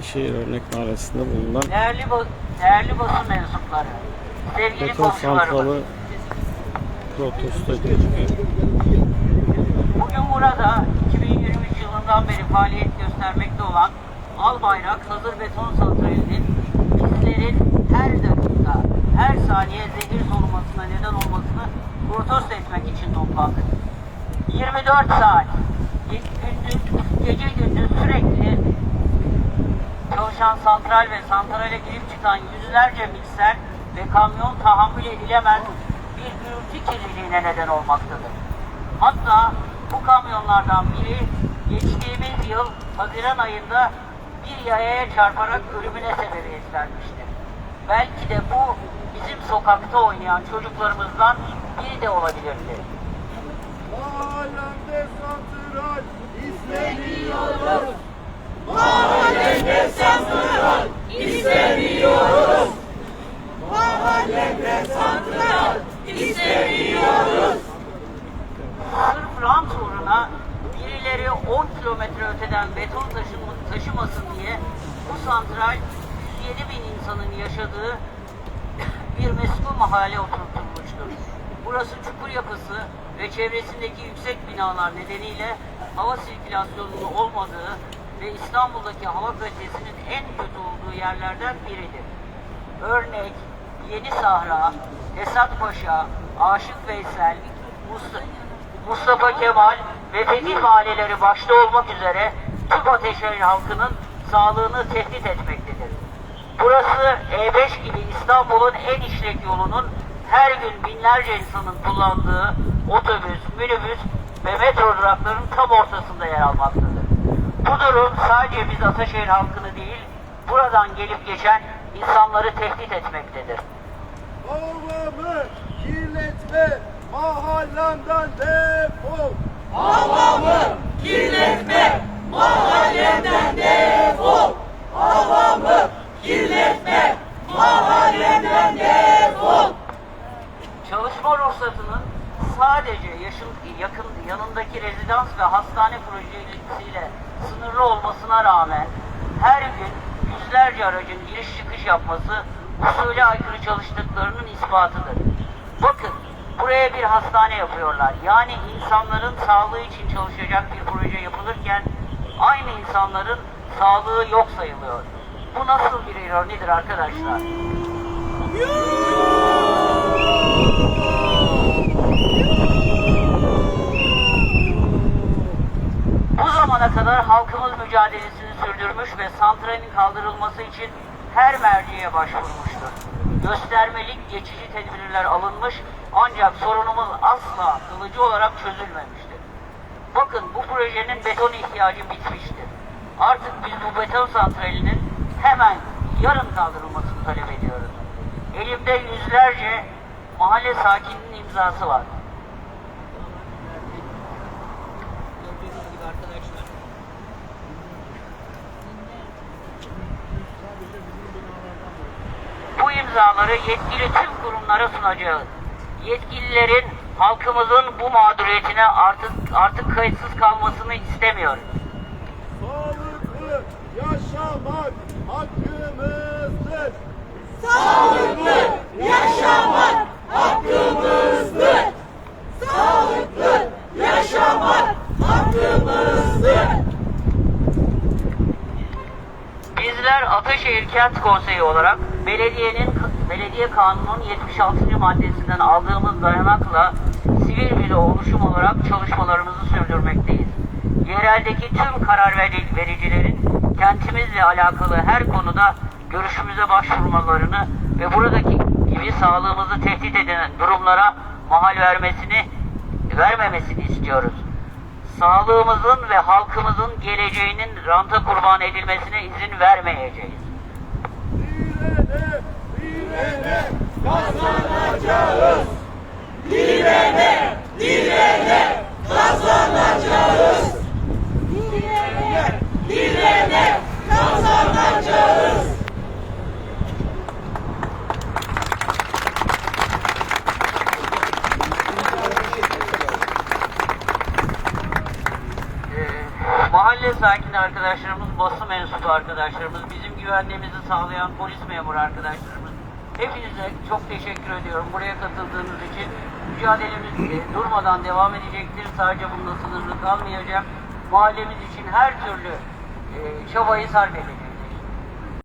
Ataşehir Örnek Mahallesi'nde bulunan Değerli, değerli basın mensupları, sevgili beton santralı protesto ediliyor. bugün burada 2023 yılından beri faaliyet göstermekte olan Albayrak Hazır Beton Santrali'nin bizlerin her dakika, her saniye zehir solumasına neden olmasını protesto etmek için toplandık. 24 saat, gündüz, gece gündüz sürekli çalışan santral ve santrale girip çıkan yüzlerce mikser ve kamyon tahammül edilemez bir gürültü kirliliğine neden olmaktadır. Hatta bu kamyonlardan biri geçtiğimiz yıl Haziran ayında bir yayaya çarparak ölümüne sebebiyet vermiştir. Belki de bu bizim sokakta oynayan çocuklarımızdan biri de olabilirdi. Mahallemde santral istemiyoruz. Sırf rant uğruna birileri 10 kilometre öteden beton taşıma, taşımasın diye bu santral 107 bin insanın yaşadığı bir meskun mahalle oturtulmuştur. Burası çukur yapısı ve çevresindeki yüksek binalar nedeniyle hava sirkülasyonunun olmadığı ve İstanbul'daki hava kalitesinin en kötü olduğu yerlerden biridir. Örnek Yeni Sahra, Esat Paşa, Aşık Veysel, Mustafa, Mustafa Kemal ve Fetih mahalleleri başta olmak üzere tüm Ateşehir halkının sağlığını tehdit etmektedir. Burası E5 gibi İstanbul'un en işlek yolunun her gün binlerce insanın kullandığı otobüs, minibüs ve metro duraklarının tam ortasında yer almaktadır. Bu durum sadece biz Ataşehir halkını değil, buradan gelip geçen insanları tehdit etmektedir. Havamı kirletme mahallemden defol. Çalışma ruhsatının sadece yaşın, yakın yanındaki rezidans ve hastane projesiyle sınırlı olmasına rağmen her gün yüzlerce aracın giriş çıkış yapması usule aykırı çalıştıklarının ispatıdır. Bakın buraya bir hastane yapıyorlar. Yani insanların sağlığı için çalışacak bir proje yapılırken aynı insanların sağlığı yok sayılıyor. Bu nasıl bir ironidir arkadaşlar? Zamana kadar halkımız mücadelesini sürdürmüş ve santralin kaldırılması için her merciye başvurmuştur. Göstermelik geçici tedbirler alınmış ancak sorunumuz asla kılıcı olarak çözülmemiştir. Bakın bu projenin beton ihtiyacı bitmiştir. Artık biz bu beton santralinin hemen yarın kaldırılmasını talep ediyoruz. Elimde yüzlerce mahalle sakininin imzası var. Gördüğünüz gibi arkadaşlar. Bu imzaları yetkili tüm kurumlara sunacağız. Yetkililerin halkımızın bu mağduriyetine artık artık kayıtsız kalmasını istemiyoruz. Sağlıklı yaşamak hakkımızdır. Bizler Ataşehir Kent Konseyi olarak belediyenin belediye kanunun 76. maddesinden aldığımız dayanakla sivil bir oluşum olarak çalışmalarımızı sürdürmekteyiz. Yereldeki tüm karar veri- vericilerin kentimizle alakalı her konuda görüşümüze başvurmalarını ve buradaki gibi sağlığımızı tehdit eden durumlara mahal vermesini vermemesini istiyoruz sağlığımızın ve halkımızın geleceğinin ranta kurban edilmesine izin vermeyeceğiz. Kazanacağız. Direne, direne kazanacağız. Direne, direne kazanacağız. Mahalle sakin arkadaşlarımız, basın mensubu arkadaşlarımız, bizim güvenliğimizi sağlayan polis memuru arkadaşlarımız. Hepinize çok teşekkür ediyorum buraya katıldığınız için. Mücadelemiz e, durmadan devam edecektir. Sadece bununla sınırlı kalmayacak. Mahallemiz için her türlü e, çabayı sarf edeceğiz.